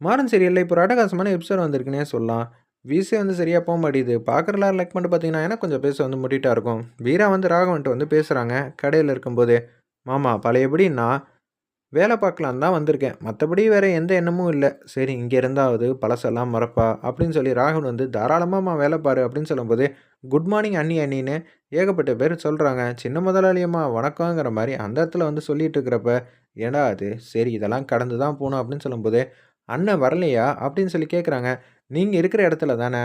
மாறன் சீரியல்ல இப்போ ஒரு அட்டகாசமான எபிசோட் வந்திருக்குன்னே சொல்லலாம். வீசே வந்து சரியாக போக மாட்டேங்குது. பார்க்குற லைக் பண்ணிட்டு பார்த்தீங்கன்னா, எனக்கு கொஞ்சம் பேச வந்து முட்டிட்டா இருக்கும். வீரா வந்து ராகவன்ட்டு வந்து பேசுகிறாங்க கடையில் இருக்கும்போது மாமா பழையபடி நான் வேலை பார்க்கலான்னு தான் வந்திருக்கேன். மற்றபடி வேறு எந்த எண்ணமும் இல்லை சரி இங்கே இருந்தாவது பழசெல்லாம் மறப்பா அப்படின்னு சொல்லி ராகவன் வந்து தாராளமாம்மா வேலை பாரு அப்படின்னு சொல்லும்போது, குட் மார்னிங் அண்ணி அண்ணின்னு ஏகப்பட்ட பேர் சொல்கிறாங்க சின்ன முதலாளியம்மா வணக்கங்கிற மாதிரி அந்த இடத்துல வந்து சொல்லிட்டு இருக்கிறப்ப, ஏடா அது சரி இதெல்லாம் கடந்து தான் போகணும் அப்படின்னு சொல்லும்போது, அண்ணன் வரலையா அப்படின்னு சொல்லி கேட்குறாங்க. நீங்கள் இருக்கிற இடத்துல தானே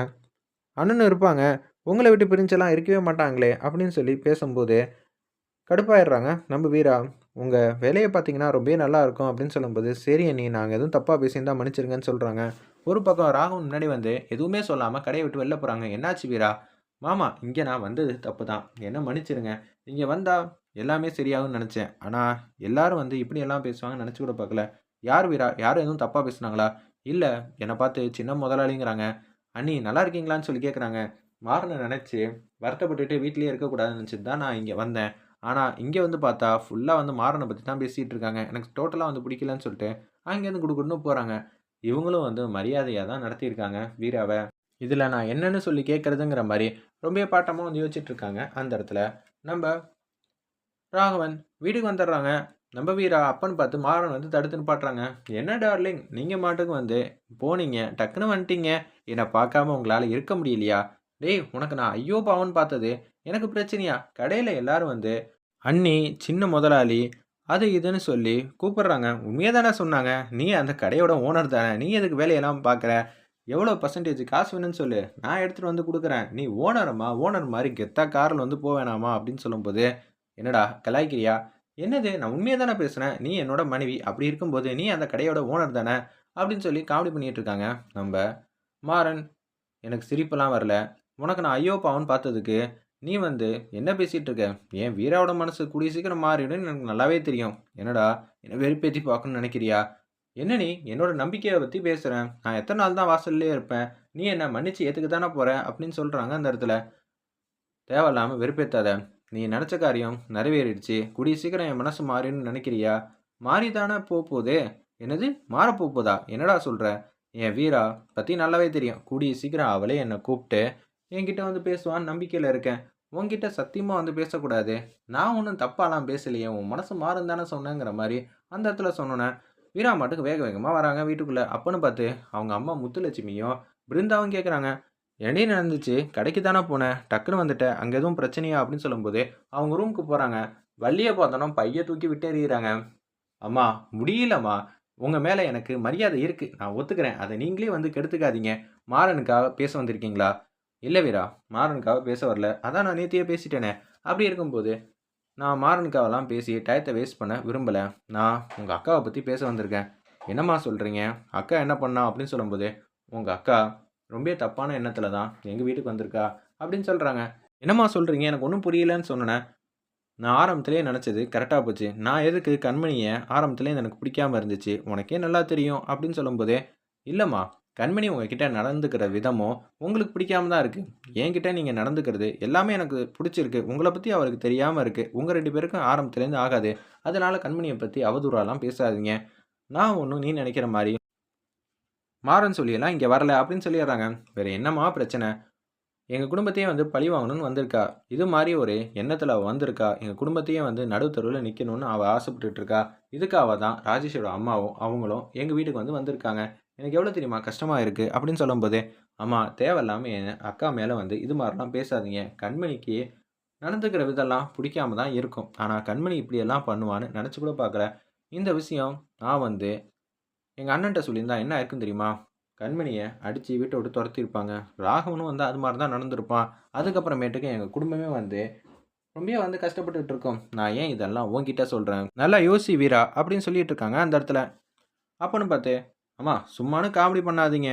அண்ணன் இருப்பாங்க. உங்களை விட்டு பிரிஞ்செல்லாம் இருக்கவே மாட்டாங்களே அப்படின்னு சொல்லி பேசும்போது, கடுப்பாயிடுறாங்க நம்ம வீரா. உங்கள் வேலையை பார்த்தீங்கன்னா ரொம்பவே நல்லா இருக்கும் அப்படின்னு சொல்லும்போது, சரி அண்ணி நாங்கள் எதுவும் தப்பாக பேசியிருந்தால் மன்னிச்சிருங்கன்னு சொல்கிறாங்க ஒரு பக்கம் ராகவன் முன்னாடி வந்து எதுவுமே சொல்லாமல் கடையை விட்டு வெளில போகிறாங்க என்னாச்சு வீரா? மாமா இங்கே நான் வந்தது தப்பு தான். என்ன மன்னிச்சிடுங்க. இங்கே வந்தா எல்லாமே சரியாகும்னு நினச்சேன் ஆனால் எல்லாரும் வந்து இப்படியெல்லாம் பேசுவாங்கன்னு நினச்சி கூட பார்க்கல. யார் வீரா? யாரும் எதுவும் தப்பாக பேசுனாங்களா? இல்லை என்னை பார்த்து சின்ன முதலாளிங்கிறாங்க. அண்ணி நல்லா இருக்கீங்களான்னு சொல்லி கேட்குறாங்க. மாறன நினச்சி வருத்தப்பட்டுட்டு வீட்லேயே இருக்கக்கூடாதுன்னு நெனச்சுட்டு தான் நான் இங்கே வந்தேன். ஆனால் இங்கே வந்து பார்த்தா ஃபுல்லாக வந்து மாறனை பற்றி தான் பேசிகிட்டு இருக்காங்க. எனக்கு டோட்டலாக வந்து பிடிக்கலன்னு சொல்லிட்டு அங்கேருந்து குடுகுடுன்னு போகிறாங்க இவங்களும் வந்து மரியாதையாக தான் நடத்தியிருக்காங்க வீராவை இதில் நான் என்னென்னு சொல்லி கேட்குறதுங்கிற மாதிரி ரொம்பவே பாட்டமாக வந்து யோசிச்சுட்ருக்காங்க அந்த இடத்துல. நம்ம ராகவன் வீட்டுக்கு வந்துடுறாங்க. நம்ம வீரா அப்பன்னு பார்த்து மாறன் வந்து தடுத்து நிப்பாட்டுறாங்க. என்ன டார்லிங் நீங்கள் மாட்டுக்கு வந்து போனீங்க. டக்குன்னு வந்துட்டீங்க. என்னை பார்க்காம உங்களால் இருக்க முடியலையா? டேய் உனக்கு நான் ஐயோ பாவன்னு பார்த்தது எனக்கு பிரச்சனையா? கடையில் எல்லாரும் வந்து அண்ணி, சின்ன முதலாளி அது இதுன்னு சொல்லி கூப்பிடுறாங்க. உண்மையாக தானே சொன்னாங்க. நீ அந்த கடையோட ஓனர் தானே. நீ எதுக்கு வேலையெல்லாம் பார்க்குற? எவ்வளோ பர்சன்டேஜ் காசு வேணும்னு சொல்லு. நான் எடுத்துகிட்டு வந்து கொடுக்குறேன் நீ ஓனரம்மா, ஓனர் மாதிரி கெத்தா காரில் வந்து போ வேணாமா? அப்படின்னு சொல்லும்போது, என்னடா கலாய்க்கிறியா? என்னது நான் உண்மையை தானே பேசுகிறேன் நீ என்னோட மனைவி. அப்படி இருக்கும்போது நீ அந்த கடையோட ஓனர் தானே. அப்படின்னு சொல்லி காமெடி பண்ணிட்டு இருக்காங்க நம்ம மாறன். எனக்கு சிரிப்பெல்லாம் வரல. உனக்கு நான் ஐயோ பாவன் பார்த்ததுக்கு, நீ வந்து என்ன பேசிகிட்டு இருக்க? என் வீராவோட மனசு கூடிய சீக்கிரம் மாறிடும்னு எனக்கு நல்லாவே தெரியும். என்னடா என்னை வெறுப்பேற்றி பார்க்கணும்னு நினைக்கிறியா என்ன நீ என்னோட நம்பிக்கையை பற்றி பேசுகிறேன் நான் எத்தனை நாள் தான் வாசல்லே இருப்பேன். நீ என்னை மன்னிச்சு ஏத்துக்க தானே போகிறேன் அப்படின்னு சொல்கிறாங்க அந்த இடத்துல. தேவையில்லாமல் வெறுப்பேற்றாத நீ நினச்ச காரியம் நிறைவேறிடுச்சு. கூடிய சீக்கிரம் என் மனசு மாறின்னு நினைக்கிறியா மாறி தானே என்னது மாறப்போகுதா என்னடா சொல்கிற என் வீரா பற்றி நல்லாவே தெரியும். கூடிய சீக்கிரம் அவளே என்னை கூப்பிட்டு என்கிட்ட வந்து பேசுவான்னு நம்பிக்கையில் இருக்கேன். உன்கிட்ட சத்தியமாக வந்து பேசக்கூடாது. நான் ஒன்றும் தப்பாலாம் பேசலையே. உன் மனசு மாறும் தானே சொன்னேங்கிற மாதிரி அந்த இடத்துல சொன்னோன்னே வீரா மாட்டுக்கு வேக வேகமாக வராங்க வீட்டுக்குள்ளே அப்போன்னு பார்த்து அவங்க அம்மா முத்துலட்சுமியும், பிருந்தாவும் கேட்குறாங்க. "என்னடி நடந்துச்சு? கடைக்கு தானே போனேன். டக்குன்னு வந்துட்டேன் அங்கே எதுவும் பிரச்சனையா?" அப்படின்னு சொல்லும்போது, அவங்க ரூமுக்கு போகிறாங்க வள்ளியை பார்த்தோனே பையை தூக்கி விட்டு எறியுறாங்க. "அம்மா முடியலம்மா. உங்கள் மேலே எனக்கு மரியாதை இருக்குது நான் ஒத்துக்கிறேன். அதை நீங்களே வந்து கெடுத்துக்காதீங்க. மாறனுக்காக பேச வந்திருக்கீங்களா?" இல்லை வீரா. மாறனுக்காக பேச வரல. அதான் நான் நேத்தியே பேசிட்டேனே." அப்படி இருக்கும்போது, நான் மாறனுக்காகலாம் பேசி டயத்தை வேஸ்ட் பண்ண விரும்பல. நான் உங்கள் அக்காவை பற்றி பேச வந்திருக்கேன். என்னம்மா சொல்கிறீங்க அக்கா என்ன பண்ணா? அப்படின்னு சொல்லும்போது, உங்கள் அக்கா ரொம்ப தப்பான எண்ணத்தில் தான் எங்கள் வீட்டுக்கு வந்திருக்கா அப்படின்னு சொல்கிறாங்க என்னம்மா சொல்கிறீங்க எனக்கு ஒன்றும் புரியலன்னு சொன்னேன் நான் ஆரம்பத்துலேயே நினச்சது கரெக்டாக போச்சு. நான் எதுக்கு கண்மணியை ஆரம்பத்துலேயே எனக்கு பிடிக்காம இருந்துச்சு. உனக்கே நல்லா தெரியும் அப்படின்னு சொல்லும்போதே இல்லைம்மா கண்மணி உங்ககிட்ட நடந்துக்கிற விதமும் உங்களுக்கு பிடிக்காம தான் இருக்குது என்கிட்ட நீங்கள் நடந்துக்கிறது எல்லாமே எனக்கு பிடிச்சிருக்கு உங்களை பற்றி அவருக்கு தெரியாமல் இருக்குது உங்கள் ரெண்டு பேருக்கும் ஆரம்பத்துலேருந்து ஆகாது. அதனால் கண்மணியை பற்றி அவதூறாலாம் பேசாதீங்க. நான் ஒன்றும் நீ நினைக்கிற மாதிரி மாறன் சொல்லியெல்லாம் இங்கே வரல அப்படின்னு சொல்லிடுறாங்க. வேறு என்னம்மா பிரச்சனை? எங்கள் குடும்பத்தையே வந்து பழி வாங்கணும்னு வந்திருக்கா. இது மாதிரி ஒரு எண்ணத்தில் அவள் வந்திருக்கா. எங்கள் குடும்பத்தையே வந்து நடுத்தருவில் நிற்கணும்னு அவள் ஆசைப்பட்டுட்டு இருக்கா. இதுக்காக தான் ராஜேஷோட அம்மாவும், அவங்களும் எங்கள் வீட்டுக்கு வந்து வந்திருக்காங்க. எனக்கு எவ்வளோ தெரியுமா கஷ்டமாக இருக்குது அப்படின்னு சொல்லும்போது, அம்மா தேவையில்லாமல் என் அக்கா மேலே வந்து இது மாதிரிலாம் பேசாதீங்க. கண்மணிக்கு நடந்துக்கிற விதெல்லாம் பிடிக்காம தான் இருக்கும். ஆனால் கண்மணி இப்படியெல்லாம் பண்ணுவான்னு நினச்சி கூட பார்க்கல. இந்த விஷயம் நான் வந்து எங்கள் அண்ணன்ட்ட சொல்லியிருந்தா என்ன ஆயிருக்கும் தெரியுமா? கண்மணியை அடித்து வீட்டை விட்டு துரத்திருப்பாங்க ராகவனும் வந்து அது மாதிரி தான் நடந்திருப்பான். அதுக்கப்புறமேட்டுக்கு எங்கள் குடும்பமே வந்து ரொம்பவே வந்து கஷ்டப்பட்டுட்டு இருக்கோம். நான் ஏன் இதெல்லாம் உங்ககிட்ட சொல்கிறேன் நல்லா யோசி வீரா அப்படின்னு சொல்லிட்டு இருக்காங்க அந்த இடத்துல. அப்பன்னு பார்த்து, அம்மா சும்மானு காமெடி பண்ணாதீங்க.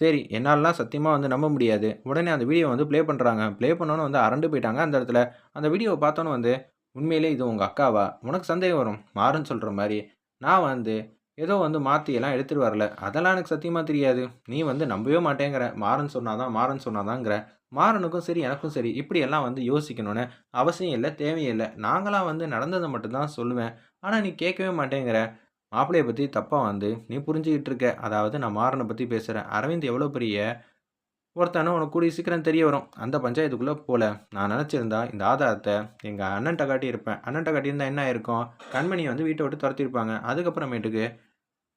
சரி என்னாலலாம் சத்தியமாக வந்து நம்ப முடியாது. உடனே அந்த வீடியோ வந்து ப்ளே பண்ணுறாங்க ப்ளே பண்ணோன்னு வந்து அரண்டு போயிட்டாங்க அந்த இடத்துல. அந்த வீடியோவை பார்த்தோன்னு வந்து, உண்மையிலே இது உங்கள் அக்காவா? உனக்கு சந்தேகம் வரும். மாறுன்னு சொல்கிற மாதிரி நான் வந்து ஏதோ வந்து மாற்றியெல்லாம் எடுத்துகிட்டு வரல. அதெல்லாம் எனக்கு சத்தியமாக தெரியாது. நீ வந்து நம்பவே மாட்டேங்கிற. மாறன் சொன்னாதான் மாறன் சொன்னாதாங்கிற மாறனுக்கும் சரி, எனக்கும் சரி இப்படியெல்லாம் வந்து யோசிக்கணும்னு அவசியம் இல்லை தேவையில்லை நாங்களாம் வந்து நடந்ததை மட்டும்தான் சொல்லுவேன். ஆனால் நீ கேட்கவே மாட்டேங்கிற. மாப்பிள்ளையை பற்றி தப்பாக வந்து நீ புரிஞ்சுக்கிட்டு இருக்க அதாவது நான் மாறனை பற்றி பேசுகிறேன் அரவிந்த் எவ்வளோ பெரிய ஒருத்தனை உனக்கு கூடிய சீக்கிரம் தெரிய வரும். அந்த பஞ்சாயத்துக்குள்ளே போகல நான் நினச்சிருந்தா இந்த ஆதாரத்தை எங்கள் அண்ணன்ட்ட காட்டியிருப்பேன். அண்ணன்ட்ட காட்டியிருந்தா என்ன இருக்கும்? கண்மணியை வந்து வீட்டை விட்டு துரத்திருப்பாங்க அதுக்கப்புறமேட்டுக்கு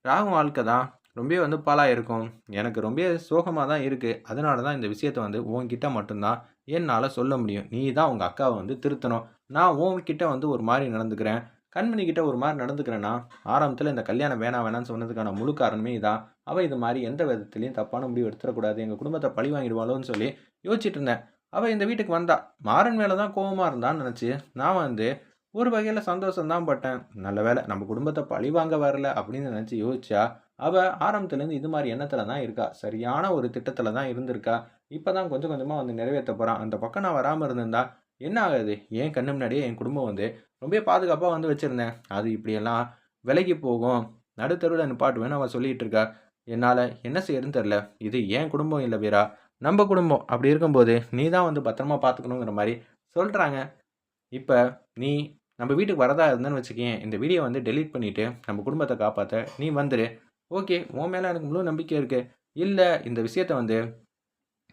ராகு வாழ்க்கை தான் ரொம்ப வந்து பாலாக இருக்கும் எனக்கு ரொம்ப சோகமாக தான் இருக்குது அதனால தான் இந்த விஷயத்தை வந்து உன்கிட்ட மட்டும்தான் என்னால் சொல்ல முடியும். நீ தான் உங்கள் அக்காவை வந்து திருத்தணும். நான் உன்கிட்ட வந்து ஒரு மாதிரி நடந்துக்கிறேன். கண்மணி கிட்ட ஒரு மாதிரி நடந்துக்கிறேன்னா ஆரம்பத்தில் இந்த கல்யாணம் வேணாம் வேணாம்னு சொன்னதுக்கான முழு காரணமே இதான். அவள் இது மாதிரி எந்த விதத்துலையும் தப்பான முடிவு எடுத்துடக்கூடாது. எங்கள் குடும்பத்தை பழி வாங்கிடுவாளோன்னு சொல்லி யோசிச்சுட்டு இருந்தேன். அவள் இந்த வீட்டுக்கு வந்தா. மாறன் மேலே தான் கோவமாக இருந்தான்னு நினச்சி நான் வந்து ஒரு வகையில் சந்தோஷம் தான் பட்டேன். நல்ல வேளை நம்ம குடும்பத்தை பழி வாங்க வரல அப்படின்னு நினச்சி யோசிச்சா அவள் ஆரம்பத்துலேருந்து இது மாதிரி எண்ணத்தில் தான் இருக்கா. சரியான ஒரு திட்டத்தில் தான் இருந்திருக்கா. இப்போ தான் கொஞ்சம் கொஞ்சமாக வந்து நிறைவேற்ற போகிறான் அந்த பக்கம் நான் வராமல் இருந்திருந்தா என்ன ஆகுது? என் கண்ணு முன்னாடியே என் குடும்பம் வந்து ரொம்ப பாதுகாப்பாக வந்து வச்சுருந்தேன். அது இப்படியெல்லாம் விலைக்கு போகும். நடுத்தருவில் நிப்பாட்டுவேன்னு அவள் சொல்லிகிட்டு இருக்கா. என்னால் என்ன செய்யறதுன்னு தெரில இது ஏன் குடும்பம் இல்லை வீரா. நம்ம குடும்பம். அப்படி இருக்கும்போது நீ தான் வந்து பத்திரமா பார்த்துக்கணுங்கிற மாதிரி சொல்கிறாங்க இப்போ நீ நம்ம வீட்டுக்கு வரதா இருந்தேன்னு வச்சுக்கேன் இந்த வீடியோ வந்து டெலீட் பண்ணிவிட்டு நம்ம குடும்பத்தை காப்பாற்ற நீ வந்துடு ஓகே உன் மேலே எனக்கு முழு நம்பிக்கை இருக்குது இல்லை இந்த விஷயத்த வந்து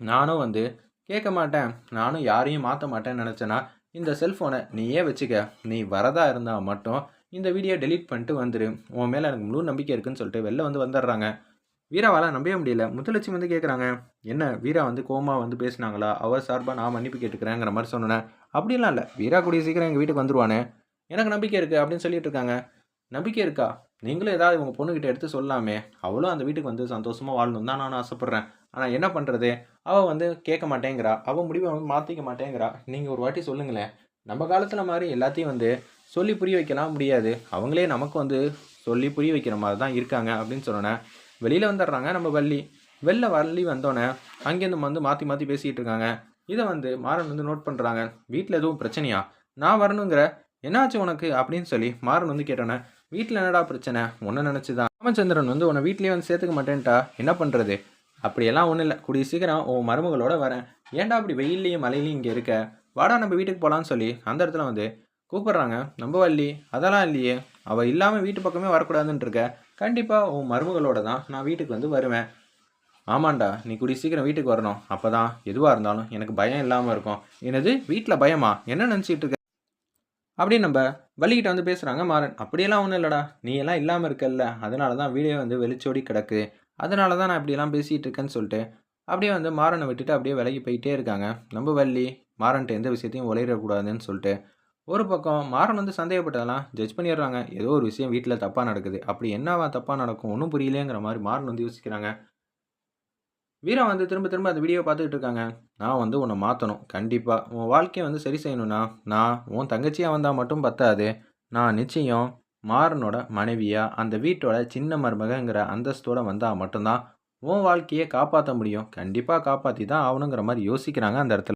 நானும் வந்து கேட்க மாட்டேன். நானும் யாரையும் மாற்ற மாட்டேன்னு நினச்சேன்னா இந்த செல்ஃபோனை நீயே வச்சுக்க. நீ வரதா இருந்தால் மட்டும் இந்த வீடியோ டெலீட் பண்ணிட்டு வந்துடு உன் மேலே எனக்கு முழு நம்பிக்கை இருக்குன்னு சொல்லிட்டு வெளில வந்து வந்துடுறாங்க. வீராவால் நம்பவே முடியல. முத்துலட்சுமி வந்து கேட்குறாங்க என்ன வீரா வந்து கோமா வந்து பேசினாங்களா? அவர் சார்பாக நான் மன்னிப்பு கேட்டுக்கிறேங்கிற மாதிரி சொன்னேன். அப்படிலாம் இல்லை. வீரா கூடிய சீக்கிரம் எங்கள் வீட்டுக்கு வந்துருவானே. எனக்கு நம்பிக்கை இருக்குது அப்படின்னு சொல்லிட்டு இருக்காங்க. நம்பிக்கை இருக்கா? நீங்களும் ஏதாவது உங்கள் பொண்ணுக்கிட்ட எடுத்து சொல்லலாமே அவளும் அந்த வீட்டுக்கு வந்து சந்தோஷமாக வாழணும் தான் நானும் ஆசைப்பட்றேன். ஆனால் என்ன பண்ணுறது அவள் வந்து கேட்க மாட்டேங்கிறா. அவள் முடிவை வந்து மாற்றிக்க மாட்டேங்கிறா. நீங்கள் ஒரு வாட்டி சொல்லுங்களேன். நம்ம காலத்தில் மாதிரி எல்லாத்தையும் வந்து சொல்லி புரிய வைக்கலாம் முடியாது. அவங்களே நமக்கு வந்து சொல்லி புரிய வைக்கிற மாதிரி தான் இருக்காங்க அப்படின்னு சொன்னோன்னே வெளியில் வந்துடுறாங்க நம்ம வள்ளி. வெளில வள்ளி வந்தோடனே அங்கேருந்து வந்து மாற்றி மாற்றி பேசிகிட்டு இருக்காங்க. இதை வந்து மாறன் வந்து நோட் பண்ணுறாங்க வீட்டில் எதுவும் பிரச்சனையா? நான் வரணுங்கிற என்னாச்சு உனக்கு? அப்படின்னு சொல்லி மாறன் வந்து கேட்டோன்னே வீட்டில் என்னடா பிரச்சனை? ஒன்றை நினச்சி தான் ராமச்சந்திரன் வந்து உன்னை வீட்லேயே வந்து சேர்த்துக்க மாட்டேன்ட்டா? என்ன பண்ணுறது அப்படியெல்லாம் ஒன்றும் இல்லை. கூடிய சீக்கிரம் உன் மருமகளோட வரேன். ஏன்டா அப்படி வெயில்லையும் மழையிலையும் இங்கே இருக்க? வாடா நம்ம வீட்டுக்கு போகலான்னு சொல்லி அந்த இடத்துல வந்து கூப்பிட்றாங்க. நம்ம வள்ளி அதெல்லாம் இல்லையே. அவள் இல்லாமல் வீட்டு பக்கமே வரக்கூடாதுன்னு இருக்க. கண்டிப்பாக உன் மருமகளோட தான் நான் வீட்டுக்கு வந்து வருவேன். ஆமாண்டா நீ கூடிய சீக்கிரம் வீட்டுக்கு வரணும். அப்போ தான் எதுவாக இருந்தாலும் எனக்கு பயம் இல்லாமல் இருக்கும். எனது வீட்டில் பயமா? என்ன நினச்சிட்டு இருக்க? அப்படின்னு நம்ம வள்ளிக்கிட்ட வந்து பேசுகிறாங்க மாறன். அப்படியெல்லாம் ஒன்றும் இல்லைடா. நீ எல்லாம் இல்லாமல் இருக்கல்ல. அதனால தான் வீடியோ வந்து வெளிச்சோடி கிடக்கு. அதனால தான் நான் இப்படிலாம் பேசிகிட்டு இருக்கேன்னு சொல்லிட்டு அப்படியே வந்து மாறனை விட்டுட்டு அப்படியே விலகி போயிட்டே இருக்காங்க. நம்ம வள்ளி மாறன்ட்டு எந்த விஷயத்தையும் உலையிடக்கூடாதுன்னு சொல்லிட்டு ஒரு பக்கம் மாறன் வந்து சந்தேகப்பட்டதெல்லாம் ஜட்ஜ் பண்ணிடுறாங்க. ஏதோ ஒரு விஷயம் வீட்டில் தப்பாக நடக்குது. அப்படி என்னவா தப்பாக நடக்கும்? ஒன்றும் புரியலேங்கிற மாதிரி மாறன் வந்து யோசிக்கிறாங்க. வீரா வந்து திரும்ப திரும்ப அந்த வீடியோ பார்த்துக்கிட்டு இருக்காங்க. நான் வந்து உன்னை மாற்றணும் கண்டிப்பாக உன் வாழ்க்கையை வந்து சரி செய்யணும்னா நான் உன் தங்கச்சியாக வந்தால் மட்டும் பத்தாது. நான் நிச்சயம் மாறனோட மனைவியாக அந்த வீட்டோட சின்ன மருமகங்கிற அந்தஸ்தோட வந்தால் மட்டும்தான் உன் வாழ்க்கையை காப்பாற்ற முடியும். கண்டிப்பாக காப்பாற்றி தான் ஆகணுங்கிற மாதிரி யோசிக்கிறாங்க அந்த இடத்துல.